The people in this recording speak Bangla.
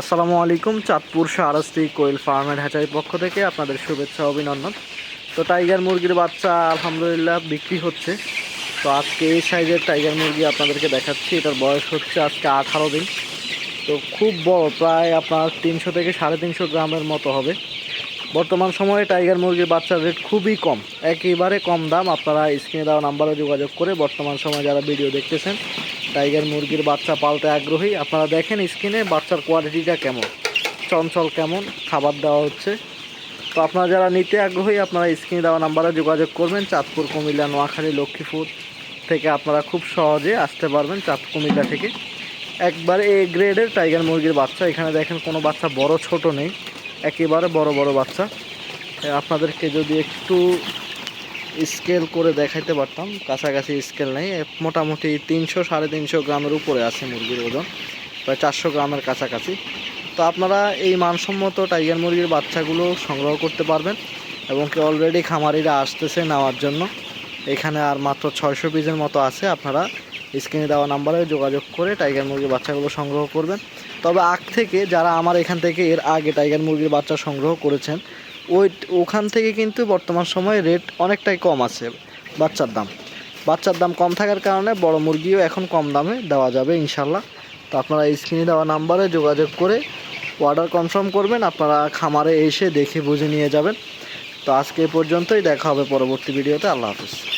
আসসালামু আলাইকুম, চাঁদপুর শাহরাস্তি কোয়েল ফার্মের হ্যাচারির পক্ষ থেকে আপনাদের শুভেচ্ছা, অভিনন্দন। তো টাইগার মুরগির বাচ্চা আলহামদুলিল্লাহ বিক্রি হচ্ছে। তো আজকে এই সাইজের টাইগার মুরগি আপনাদেরকে দেখাচ্ছি, এটার বয়স হচ্ছে আজকে আঠারো দিন। তো খুব বড়, প্রায় আপনার তিনশো থেকে সাড়ে তিনশো গ্রামের মতো হবে। বর্তমান সময়ে টাইগার মুরগির বাচ্চার রেট খুবই কম। একেবারে কম দাম, আপনারা স্ক্রিনে দেওয়া নাম্বারে যোগাযোগ করে বর্তমান সময়ে যারা ভিডিও দেখতেছেন টাইগার মুরগির বাচ্চা পালতে আগ্রহী, আপনারা দেখেন স্ক্রিনে বাচ্চার কোয়ালিটিটা কেমন, চঞ্চল কেমন, খাবার দেওয়া হচ্ছে। তো আপনারা যারা নিতে আগ্রহী, আপনারা স্ক্রিনে দেওয়া নাম্বারে যোগাযোগ করবেন, চাঁদপুর, কুমিল্লা, নোয়াখালী, লক্ষ্মীপুর থেকে আপনারা খুব সহজে আসতে পারবেন চাঁদপুর, কুমিল্লা থেকে। একবারে এ গ্রেডের টাইগার মুরগির বাচ্চা, এখানে দেখেন কোনো বাচ্চা বড় ছোট নেই, একেবারে বড় বড় বাচ্চা। আপনাদেরকে যদি একটু স্কেল করে দেখাইতে পারতাম, কাছাকাছি স্কেল নেই মোটামুটি তিনশো সাড়ে তিনশো গ্রামের উপরে আছে মুরগির ওজন, প্রায় চারশো গ্রামের কাছাকাছি। তো আপনারা এই মানসম্মত টাইগার মুরগির বাচ্চাগুলো সংগ্রহ করতে পারবেন এবং কি অলরেডি খামারিরা আসতেছে নেওয়ার জন্য। এখানে আর মাত্র ছয়শো পিসের মতো আছে, আপনারা স্ক্রিনে দেওয়া নাম্বারে যোগাযোগ করে টাইগার মুরগির বাচ্চাগুলো সংগ্রহ করবেন। তবে আগ থেকে যারা আমার এখান থেকে এর আগে টাইগার মুরগির বাচ্চা সংগ্রহ করেছেন ওই ওখান থেকে কিন্তু বর্তমান সময়ে রেট অনেকটাই কম আছে বাচ্চার দাম। বাচ্চার দাম কম থাকার কারণে বড় মুরগিও এখন কম দামে দেওয়া যাবে ইনশাল্লাহ। তো আপনারা স্ক্রিনে দেওয়া নাম্বারে যোগাযোগ করে অর্ডার কনফার্ম করবেন, আপনারা খামারে এসে দেখে বুঝে নিয়ে যাবেন। তো আজকে পর্যন্তই, দেখা হবে পরবর্তী ভিডিওতে আল্লাহ হাফিজ।